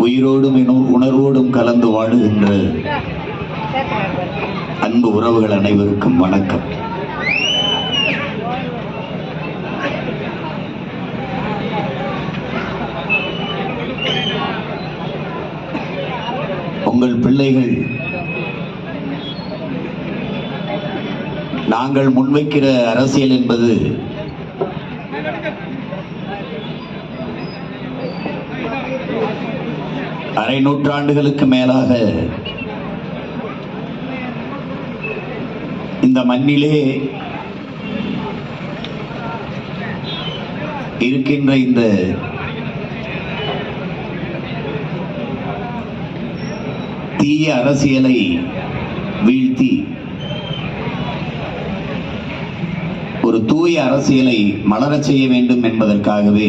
உயிரோடும் உணர்வோடும் கலந்து வாழுகின்ற அன்பு உறவுகள் அனைவருக்கும் வணக்கம். உங்கள் பிள்ளைகள் நாங்கள் முன்வைக்கிற அரசியல் என்பது அரை நூற்றாண்டுகளுக்கு மேலாக இந்த மண்ணிலே இருக்கின்ற இந்த தீய அரசியலை வீழ்த்தி ஒரு தூய அரசியலை மலரச் செய்ய வேண்டும் என்பதற்காகவே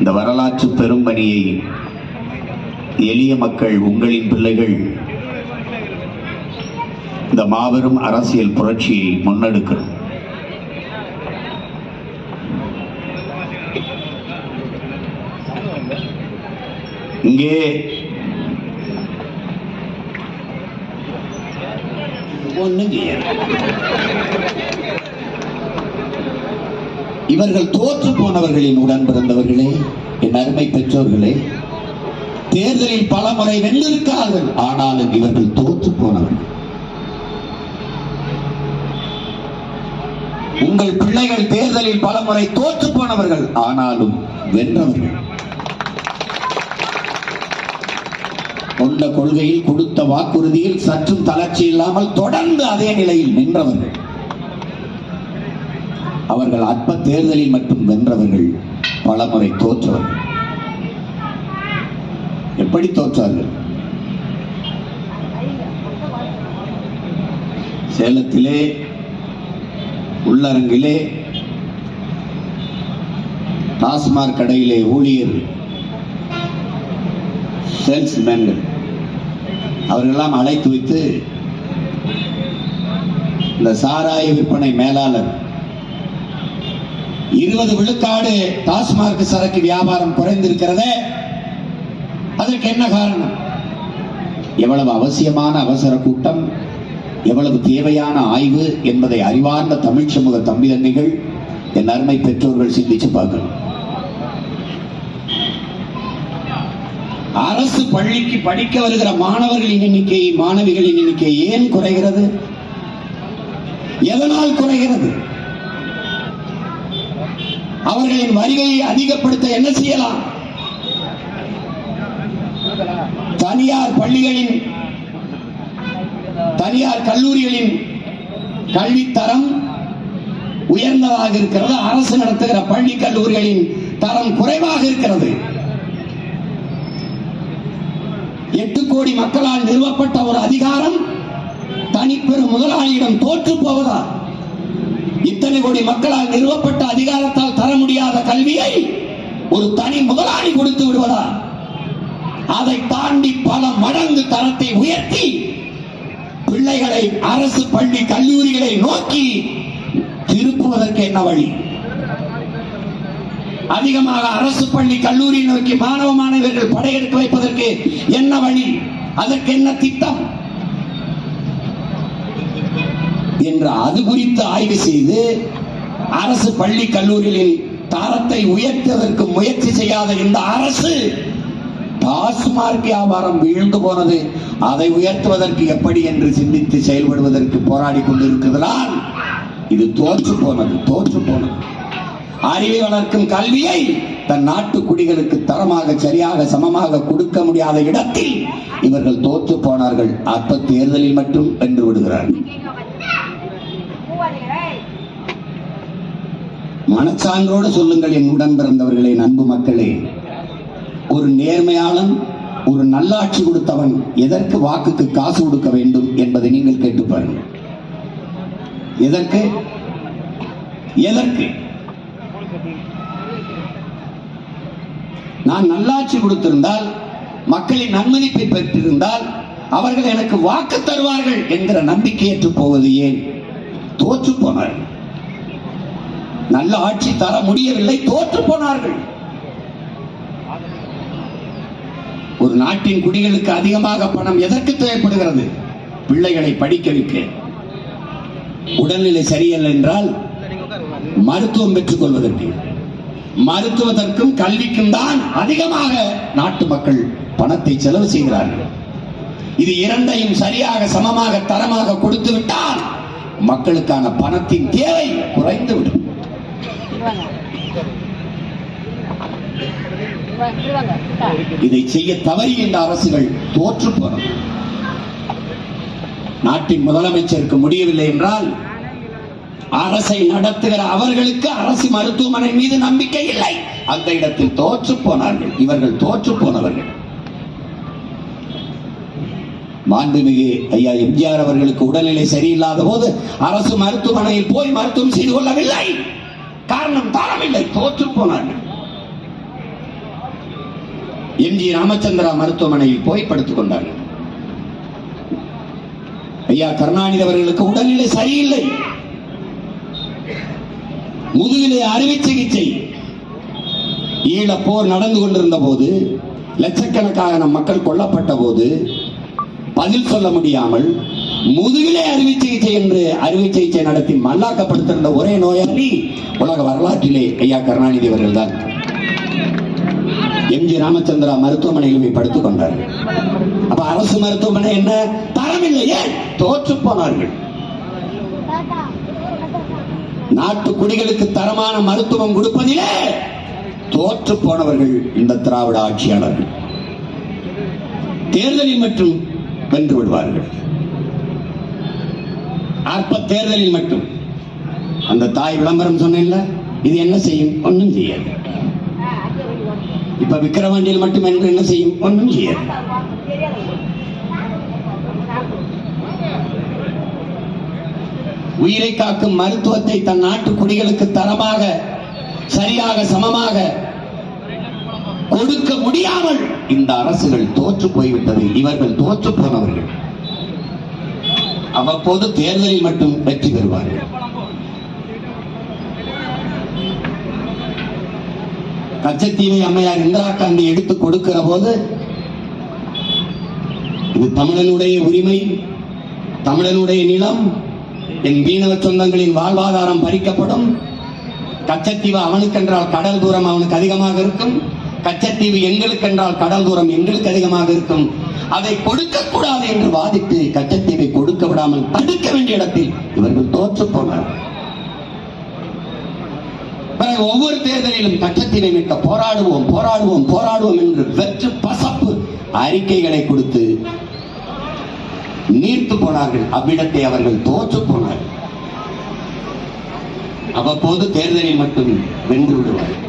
இந்த வரலாற்று பெரும்பணியை எளிய மக்கள் உங்களின் பிள்ளைகள் இந்த மாபெரும் அரசியல் புரட்சியை முன்னெடுக்கிறோம் இங்கே ஒண்ணு இவர்கள் தோற்று போனவர்களின் உடன் பிறந்தவர்களே என் அருமை பெற்றோர்களே தேர்தலில் பல முறை வென்றிருக்கார்கள் ஆனாலும் இவர்கள் தோற்று போனவர்கள். உங்கள் பிள்ளைகள் தேர்தலில் பல முறை தோற்று போனவர்கள் ஆனாலும் வென்றவர்கள். கொண்ட கொள்கையில் கொடுத்த வாக்குறுதியில் சற்றும் தளர்ச்சி இல்லாமல் தொடர்ந்து அதே நிலையில் நின்றவர்கள். அவர்கள் அற்ப தேர்தலில் மட்டும் வென்றவர்கள் பலமுறை தோற்றவர்கள். எப்படி தோற்றார்கள்? சேலத்திலே உள்ளரங்கிலே டாஸ்மாக் கடையிலே ஊழியர் சேல்ஸ்மேன்கள் அவர்களெல்லாம் அழைத்து வைத்து இந்த சாராய விற்பனை மேலாளர் இருபது விழுக்காடு டாஸ்மாக் சரக்கு வியாபாரம் குறைந்திருக்கிறது. அதற்கு என்ன காரணம்? எவ்வளவு அவசியமான அவசர கூட்டம் எவ்வளவு தேவையான ஆய்வு என்பதை அறிவார்ந்த தமிழ் சமூக தம்பிதன்னைகள் என் அருமை பெற்றோர்கள் சிந்திச்சு பார்க்கணும். அரசு பள்ளிக்கு படிக்க வருகிற மாணவர்களின் எண்ணிக்கை மாணவிகளின் எண்ணிக்கை ஏன் குறைகிறது? எதனால் குறைகிறது? அவர்களின் வருகையை அதிகப்படுத்த என்ன செய்யலாம்? தனியார் பள்ளிகளின் தனியார் கல்லூரிகளின் கல்வித்தரம் உயர்ந்ததாக இருக்கிறது. அரசு நடத்துகிற பள்ளி கல்லூரிகளின் தரம் குறைவாக இருக்கிறது. எட்டு கோடி மக்களால் நிறுவப்பட்ட ஒரு அதிகாரம் தனிப்பெரும் முதலாளியிடம் தோற்று போவதா? இத்தனை கோடி மக்களால் நிறுவப்பட்ட அதிகாரத்தால் தர முடியாத கல்வியை ஒரு தனி முதலாளி கொடுத்து விடுவதா அதை தாண்டி பல மடங்கு தரத்தை உயர்த்தி பிள்ளைகளை அரசு பள்ளி கல்லூரிகளை நோக்கி திருப்புவதற்கு என்ன வழி? அதிகமாக அரசு பள்ளி கல்லூரி நோக்கி மாணவ மாணவர்கள் படையெடுக்க வைப்பதற்கு என்ன வழி? அதற்கு என்ன திட்டம்? என்று அது குறித்து ஆய்வு செய்து அரசு பள்ளி கல்லூரிகளில் தரத்தை உயர்த்துவதற்கு முயற்சி செய்யாத இந்த அரசு டாஸ்மார்க் வியாபாரம் வீழ்ந்து போனது. அதை உயர்த்துவதற்கு எப்படி என்று சிந்தித்து செயல்படுவதற்கு போராடி கொண்டிருக்கிறதால் இது தோற்று போனது தோற்று போனது. அறிவை வளர்க்கும் கல்வியை தன் நாட்டு குடிகளுக்கு தரமாக சரியாக சமமாக கொடுக்க முடியாத இடத்தில் இவர்கள் தோற்று போனார்கள். அப்ப தேர்தலில் மட்டும் வென்று விடுகிறார்கள். மனச்சான்றோடு சொல்லுங்கள் என் உடன் பிறந்தவர்களே அன்பு மக்களே. ஒரு நேர்மையாளன் ஒரு நல்லாட்சி கொடுத்தவன் எதற்கு வாக்குக்கு காசு கொடுக்க வேண்டும் என்பதை நீங்கள் கேட்டு பாருங்கள். எதற்கு? எதற்கு? நான் நல்லாட்சி கொடுத்திருந்தால் மக்களின் நன்மதிப்பை பெற்றிருந்தால் அவர்கள் எனக்கு வாக்கு தருவார்கள் என்கிற நம்பிக்கையற்று போவது ஏன்? தோற்று போனார்கள். நல்ல ஆட்சி தர முடியவில்லை தோற்று போனார்கள். ஒரு நாட்டின் குடிகளுக்கு அதிகமாக பணம் எதற்கு தேவைப்படுகிறது? பிள்ளைகளை படிக்க வைக்க உடல்நிலை சரியில்லை என்றால் மருத்துவம் பெற்றுக் கொள்வதற்கு. மருத்துவத்திற்கும் கல்விக்கும் தான் அதிகமாக நாட்டு மக்கள் பணத்தை செலவு செய்கிறார்கள். இது இரண்டையும் சரியாக சமமாக தரமாக கொடுத்து விட்டால் மக்களுக்கான பணத்தின் தேவை குறைந்துவிடும் இதை செய்ய தவறிய அரசுகள் தோற்று போன நாட்டின் முதலமைச்சருக்கு முடியவில்லை என்றால் அரசை நடத்துகிற அவர்களுக்கு அரசு மருத்துவமனை மீது நம்பிக்கை இல்லை. அந்த இடத்தில் தோற்று போனார்கள். இவர்கள் தோற்று போனவர்கள். மாண்புமிகு ஐயா எம்ஜிஆர் அவர்களுக்கு உடல்நிலை சரியில்லாத போது அரசு மருத்துவமனையில் போய் மருத்துவம் செய்து கொள்ளவில்லை. காரணம் தரவில்லை தோற்று போனார்கள் எம்ஜி ராமச்சந்திரா மருத்துவமனையில் போய் படுத்துக் கொண்டார்கள் ஐயா கருணாநிதி அவர்களுக்கு உடல்நிலை சரியில்லை. முதுகிலே அறுவை சிகிச்சை. ஈழப்போர் நடந்து கொண்டிருந்த போது லட்சக்கணக்கான மக்கள் கொல்லப்பட்ட போது பதில் சொல்ல முடியாமல் முதுகிலே அறுவை சிகிச்சை என்று அறுவை சிகிச்சை நடத்தி மல்லாக்கப்படுத்திருந்த ஒரே நோயாளி உலக வரலாற்றிலே ஐயா கருணாநிதி அவர்கள் தான் எம்ஜி ராமச்சந்திரா மருத்துவமனையில் போய் படுத்துக் கொண்டார். அப்ப அரசு மருத்துவமனை என்ன? தரமில்லை ஏன்? தோற்று போனார்கள். நாட்டு குடிகளுக்கு தரமான மருத்துவம் கொடுப்பதிலே தோற்று போனவர்கள் இந்த திராவிட ஆட்சியாளர்கள். தேர்தலில் மட்டும் வென்று விடுவார்கள். அற்ப தேர்தலில் மட்டும். அந்த தாய் விளம்பரம் சொன்னேன்ல இது என்ன செய்யும்? ஒன்றும் செய்யாது. இப்ப விக்கிரவாண்டியில் மட்டும் என்று என்ன செய்யும்? ஒன்றும் செய்யாது. உயிரை காக்கும் மருத்துவத்தை தன் நாட்டு குடிகளுக்கு தரமாக சரியாக சமமாக கொடுக்க முடியாமல் இந்த அரசுகள் தோற்று போய்விட்டது. இவர்கள் தோற்று போனவர்கள். அவ்வப்போது தேர்தலில் மட்டும் வெற்றி பெறுவார்கள் கச்சத்தீவை அம்மையார் இந்திரா காந்தி எடுத்து கொடுக்கிற போது இது தமிழனுடைய உரிமை தமிழனுடைய நிலம் என் மீனவ சொந்தங்களின் வாழ்வாதாரம் பறிக்கப்படும். கச்சத்தீவு அவனுக்கென்றால் கடல் தூரம் அவனுக்கு அதிகமாக இருக்கும். கச்சத்தீவு எங்களுக்கென்றால் கடல் தூரம் எங்களுக்கு அதிகமாக இருக்கும். அதை கொடுக்க கூடாது என்று வாதிட்டு கச்சத்தீவை கொடுக்க விடாமல் தடுக்க வேண்டிய இடத்தில் இவர்கள் தோற்று போனார் பிறகு ஒவ்வொரு தேர்தலிலும் கச்சத்தீவை மீட்க போராடுவோம் போராடுவோம் போராடுவோம் என்று வெற்று பசப்பு அறிக்கைகளை கொடுத்து நீர்த்து போனார்கள். அவ்விடத்தை அவர்கள் தோற்று போனார்கள். அவ்வப்போது தேர்தலில் மட்டும் வென்று விடுவார்கள்.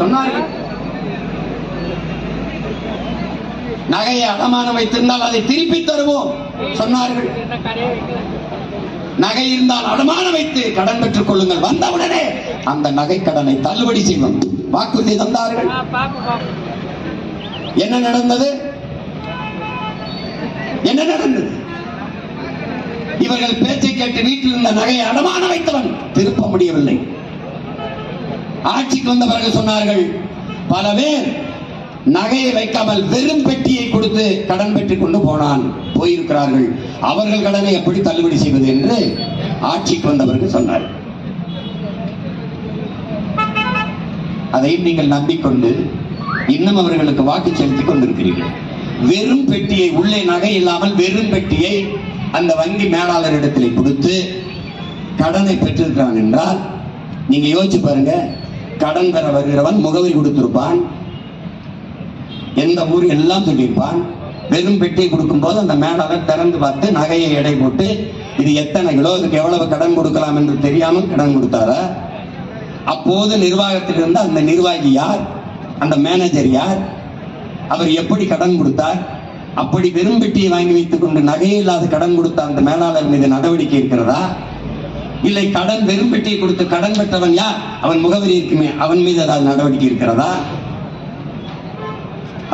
சொன்னார்கள். நகையை அடமானம் வைத்திருந்தால் அதை திருப்பி தருவோம் சொன்னார்கள். நகை இருந்தால் அடமானம் வைத்து கடன் பெற்றுக் கொள்ளுங்கள். வந்தவுடனே அந்த நகை கடனை தள்ளுபடி செய்வோம். வாக்குறுதி தந்தார்கள். என்ன நடந்தது? என்ன நடந்தது? இவர்கள் பேச்சை கேட்டு வீட்டில் இருந்த நகையை அடமானம் வைத்தவன் திருப்ப முடியவில்லை. ஆட்சிக்கு வந்தவர்கள் சொன்னார்கள் பல பேர் நகையை வைக்காமல் வெறும் பெட்டியை கொடுத்து கடன் பெற்றுக் கொண்டு போனான் போயிருக்கிறார்கள். அவர்கள் கடனை எப்படி தள்ளுபடி செய்வது என்று ஆட்சிக்கு வந்தவர்கள் சொன்னார். அதையும் நீங்கள் நம்பிக்கொண்டு இன்னும் அவர்களுக்கு வாக்கு செலுத்திக் கொண்டிருக்கிறீர்கள். வெறும் பெட்டியை உள்ளே நகை இல்லாமல் வெறும் பெட்டியை அந்த வங்கி மேலாளரிடத்தில் கொடுத்து கடனை பெற்றிருக்கிறான் என்றால் நீங்க யோசிச்சு பாருங்க கடன் பெற வருகிறவன் முகவரி கொடுத்திருப்பான் எந்த ஊர் எல்லாம் சொல்லியிருப்பான். வெறும் பெட்டியை கொடுக்கும்போது அந்த மேலாளர் திறந்து பார்த்து நகையை எடை போட்டு இது எத்தனை கிலோ இதுக்கு எவ்வளவு கடன் கொடுக்கலாம் என்று தெரியாமல் கடன் கொடுத்தாரா. அப்போது நிர்வாகத்தில் இருந்த அந்த நிர்வாகி யார்? அந்த மேனேஜர் யார்? அவர் எப்படி கடன் கொடுத்தார்? அப்படி வெறும் பெட்டியை வாங்கி வைத்துக் கொண்டு நகையே இல்லாத கடன் கொடுத்த அந்த மேலாளர் மீது நடவடிக்கை இருக்கிறதா? இல்லை கடன் வெறும் பெட்டியை கொடுத்து கடன் பெற்றவன் யார்? அவன் முகவரி இருக்குமே அவன் மீது ஏதாவது நடவடிக்கை இருக்கிறதா?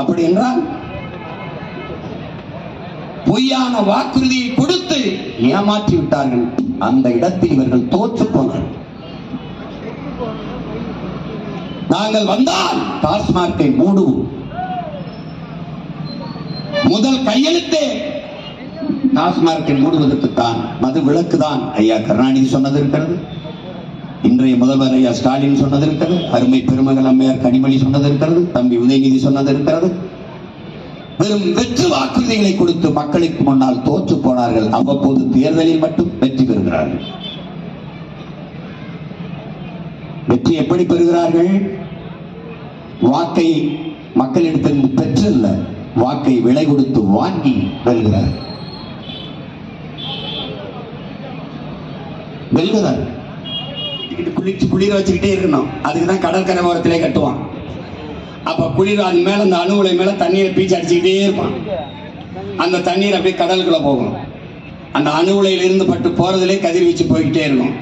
அப்படி என்றால் பொய்யான வாக்குறுதியை கொடுத்து ஏமாற்றி விட்டார்கள். அந்த இடத்தில் இவர்கள் தோற்று போனார்கள். நாங்கள் வந்தால் டாஸ்மார்க்கை மூடுவோம். முதல் கையெழுத்தே டாஸ்மார்க்கை மூடுவதற்குத்தான் மது விளக்கு தான் ஐயா கருணாநிதி சொன்னது இருக்கிறது. இன்றைய முதல்வர் ஐயா ஸ்டாலின் சொன்னது இருக்கிறது அருமை பெருமகள் அம்மையார் கனிமொழி சொன்னது இருக்கிறது தம்பி உதயநிதி சொன்னது இருக்கிறது வெறும் வெற்று வாக்குறுதிகளை கொடுத்து மக்களுக்கு முன்னால் தோற்று போனார்கள் அவ்வப்போது தேர்தலில் மட்டும் வெற்றி பெறுகிறார்கள். வெற்றி எப்படி பெறுகிறார்கள்? வாக்கை மக்களிடத்திலிருந்து பெற்றல்ல வாக்கை விலை கொடுத்து வாங்கி வருகிறார்கள் வெல்கிறார்கள். இதுக்கிட்ட குளிச்சு குளிர வச்சுக்கிட்டே இருக்கணும். அதுக்கு தான் கடற்கரை ஓரத்திலே கட்டுவான். அப்போ குளிர் அது மேலே அந்த அணு உலை மேலே தண்ணீரை பீச்சு அடிச்சுக்கிட்டே இருப்பான். அந்த தண்ணீர் அப்படியே கடலுக்குள்ளே போகும். அந்த அணு உலையில பட்டு போகிறதுலே கதிர்வீச்சு போய்கிட்டே இருக்கும்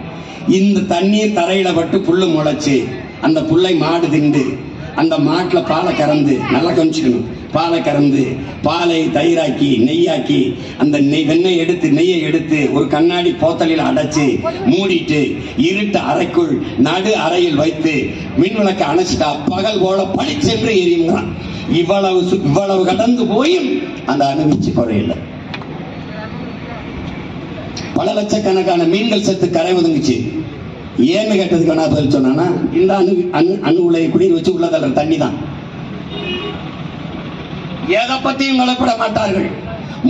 இந்த தண்ணீர் தரையில் பட்டு புல்லு முளைச்சி அந்த புல்லை மாடு திண்டு. அந்த மாட்டுல பாலை கறந்து நல்லா கவனிச்சுக்கணும். பாலை கறந்து பாலை தயிராக்கி நெய்யாக்கி அந்த நெய் வெண்ணெய் எடுத்து நெய்யை எடுத்து ஒரு கண்ணாடி போத்தலில் அடைச்சு மூடிட்டு இருட்டு அறைக்குள் நடு அறையில் வைத்து மின் விளக்கு அணைச்சிட்டா பகல் போல பளிச்சென்று எரியுங்கிறான் இவ்வளவு சு- இவ்வளவு கடந்து போயும் அந்த அனுபவிச்சு குறையல. பல லட்சக்கணக்கான மீன்கள் செத்து கரை ஒதுங்குச்சு. ஏன்னு கேட்டதுக்கு வேணா பதில் சொன்னானா இந்த அணு அணு அணு உலையை குளிர் வச்சு உள்ள தள்ளுற தண்ணி தான் எதை பத்தியும் கவலைப்பட மாட்டார்கள்.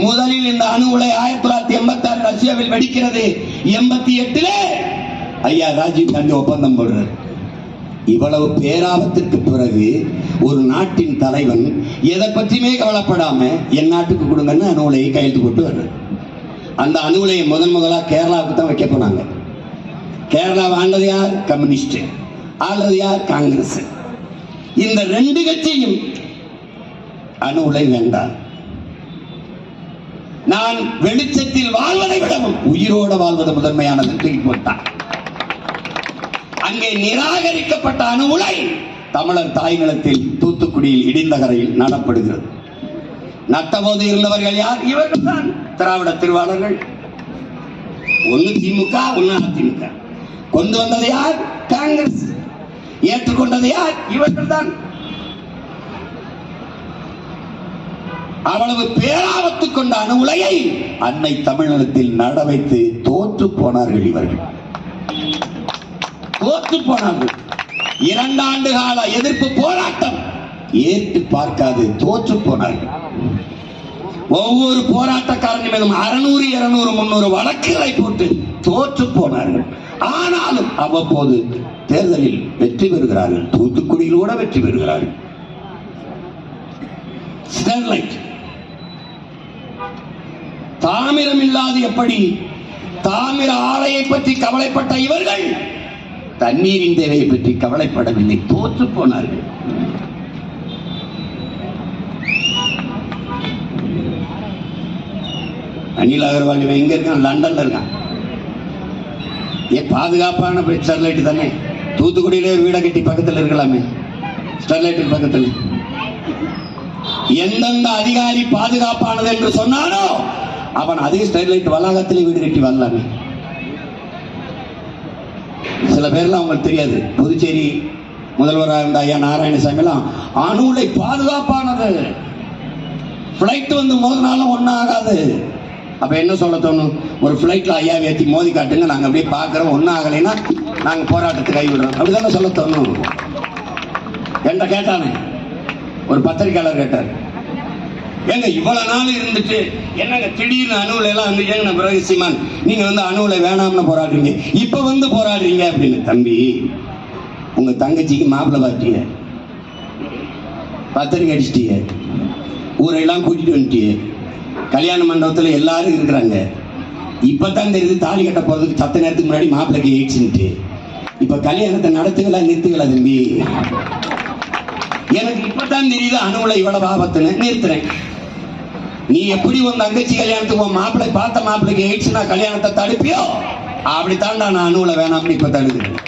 முதலில் இந்த அணு உலை ஆயிரத்தி தொள்ளாயிரத்தி எண்பத்தி ஆறு ரஷ்யாவில் வெடிக்கிறது. எண்பத்தி எட்டுல ஐயா ராஜீவ் காந்தி ஒப்பந்தம் போடுறார். இவ்வளவு பேராபத்திற்கு பிறகு ஒரு நாட்டின் தலைவன் எதை பற்றியுமே கவலைப்படாம என் நாட்டுக்கு கொடுங்கன்னு அணு உலையை கையெழுத்து போட்டு வர்றார். அந்த அணு உலையை முதன் முதலாக கேரளாவுக்கு தான் வைக்க போனாங்க. கேரளா ஆண்டது யார்? கம்யூனிஸ்ட். ஆள்றது யார்? காங்கிரஸ். இந்த ரெண்டு கட்சியும் அணு உலை வேண்டாம். நான் வெளிச்சத்தில் வாழ்வதை விடவும் உயிரோட வாழ்வது முதன்மையானது. தூக்கி போட்டான். அங்கே நிராகரிக்கப்பட்ட அணு உலை தமிழர் தாய்நிலத்தில் தூத்துக்குடியில் இடிந்தகரையில் நடப்படுகிறது. நட்டபோது இருந்தவர்கள் யார்? இவர்கள் தான் திராவிட திருவாளர்கள். ஒன்னு திமுக ஒன்னு அதிமுக. கொண்டு வந்தது யார்? காங்கிரஸ். ஏற்றுக்கொண்டது யார்? இவர்கள் தான். அவ்வளவு பேராபத்து கொண்ட அணு உலையை அன்னை தமிழகத்தில் நட வைத்து தோற்று போனார்கள் இவர்கள். தோற்று போனார்கள். இரண்டாண்டு கால எதிர்ப்பு போராட்டம் ஏற்று பார்க்காது தோற்று போனார்கள். ஒவ்வொரு போராட்டக்காரன் மீதும் அறுநூறு இருநூறு முன்னூறு வழக்குகளை போட்டு தோற்று போனார்கள். ஆனாலும் அவ்வப்போது தேர்தலில் வெற்றி பெறுகிறார்கள். தூத்துக்குடியில் கூட வெற்றி பெறுகிறார்கள். ஸ்டெர்லைட் தாமிரம் இல்லாது எப்படி? தாமிர ஆலையை பற்றி கவலைப்பட்ட இவர்கள் தண்ணீரின் தேவையை பற்றி கவலைப்படவில்லை. தோற்று போனார்கள். அனில் அகர்வால் இவன் எங்க இருக்கான்? லண்டன்ல இருக்கான். ஏன் பாதுகாப்பான ஸ்டெர்லைட் தானே? தூத்துக்குடியிலே ஒரு வீடை கட்டி பக்கத்தில் இருக்கலாமே. ஸ்டெர்லைட்டுக்கு பக்கத்தில். எந்தெந்த அதிகாரி பாதுகாப்பானது என்று சொன்னானோ அவன் அதே ஸ்டெர்லைட் வளாகத்திலே வீடு கட்டி வரலாமே. சில பேர்லாம் அவங்களுக்கு தெரியாது. புதுச்சேரி முதல்வராக இருந்த ஐயா நாராயணசாமி எல்லாம் அணு அணுலை பாதுகாப்பானது. ஃப்ளைட் வந்து மோதினாலும் ஒன்றும் ஆகாது அப்ப என்ன சொல்ல தோணும்? ஒரு ஃப்ளைட்டில் ஐயா ஏற்றி மோதி காட்டுங்க நாங்க அப்படியே பார்க்குறோம் ஒன்றும் ஆகலைன்னா நாங்க போராட்டத்தை கைவிடுறோம் அப்படிதானே சொல்ல தோணும்? என்ன கேட்டானே? ஒரு பத்திரிக்கையாளர் கேட்டார். ஏங்க இவ்வளவு நாள் இருந்துட்டு என்னங்க திடீர்னு அணுவுல எல்லாம் வந்து ஏங்க பிறகு சீமான் நீங்க வந்து அணுவுல வேணாம்னு போராடுறீங்க. இப்ப வந்து போராடுறீங்க அப்படின்னு. தம்பி உங்க தங்கச்சிக்கு மாப்பிள்ள பார்த்தீங்க பத்திரிக்கை அடிச்சிட்டீங்க ஊரையெல்லாம் கூட்டிட்டு வந்துட்டீங்க கல்யாண மண்டபத்தில் எல்லாரும் இருக்கிறாங்க. இப்பதான் தெரியுது தாலி கட்ட போறதுக்கு சத்த நேரத்துக்கு முன்னாடி மாப்பிள்ளைக்கு ஏச்சுன்ட்டு. இப்ப கல்யாணத்தை நடத்துங்களா நிறுத்துங்களா தம்பி? எனக்கு இப்பதான் தெரியுது அணுவுல இவ்வளவு ஆபத்துன்னு நிறுத்துறேன். நீ எப்படி உன் தங்கச்சி கல்யாணத்துக்கு உன் மாப்பிள்ளை பார்த்த மாப்பிள்ளைக்கு எயிட்ஸ்னா கல்யாணத்தை தடுப்பியோ? அப்படித்தான் நான் அணுவில் வேணாம்னு இப்ப தடுக்கிறேன்.